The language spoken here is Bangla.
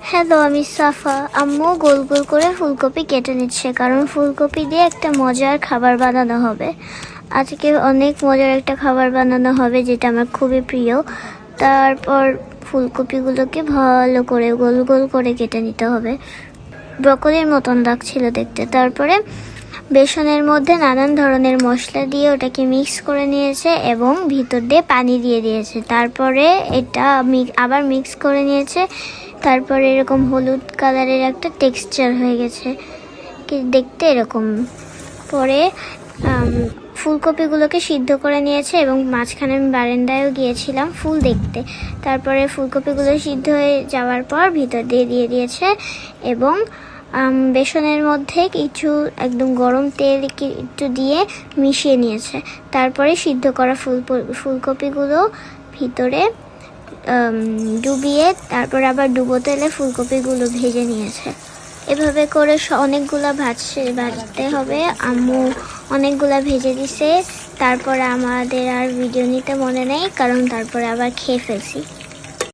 হ্যালো আমি সাফা আম্মু গোল গোল করে ফুলকপি কেটে নিচ্ছে, কারণ ফুলকপি দিয়ে একটা মজার খাবার বানানো হবে। আজকে অনেক মজার একটা খাবার বানানো হবে, যেটা আমার খুবই প্রিয়। তারপর ফুলকপিগুলোকে ভালো করে গোল গোল করে কেটে নিতে হবে। ব্রকলির মতন লাগছিল দেখতে। তারপরে বেসনের মধ্যে নানান ধরনের মশলা দিয়ে ওটাকে মিক্স করে নিয়েছে এবং ভিতর দিয়ে পানি দিয়ে দিয়েছে। তারপরে এটা আবার মিক্স করে নিয়েছে। তারপরে এরকম হলুদ কালারের একটা টেক্সচার হয়ে গেছে। কি দেখতে এরকম। পরে ফুলকপিগুলোকে সিদ্ধ করে নিয়েছে এবং মাঝখানে আমি বারান্দায়ও গিয়েছিলাম ফুল দেখতে। তারপরে ফুলকপিগুলো সিদ্ধ হয়ে যাওয়ার পর ভিতর দিয়ে দিয়ে দিয়েছে এবং বেসনের মধ্যে কিছু একদম গরম তেল একটু দিয়ে মিশিয়ে নিয়েছে। তারপরে সিদ্ধ করা ফুল, ফুলকপিগুলো ভিতরে ডুবিয়ে তারপর আবার ডুবো তেলে ফুলকপিগুলো ভেজে নিয়েছে। এভাবে করে অনেকগুলো ভাজছে ভাজতে হবে। আম্মু অনেকগুলা ভেজে দিছে। তারপরে আমাদের আর ভিডিও নিতে মনে নেই, কারণ তারপরে আবার খেয়ে ফেলছি।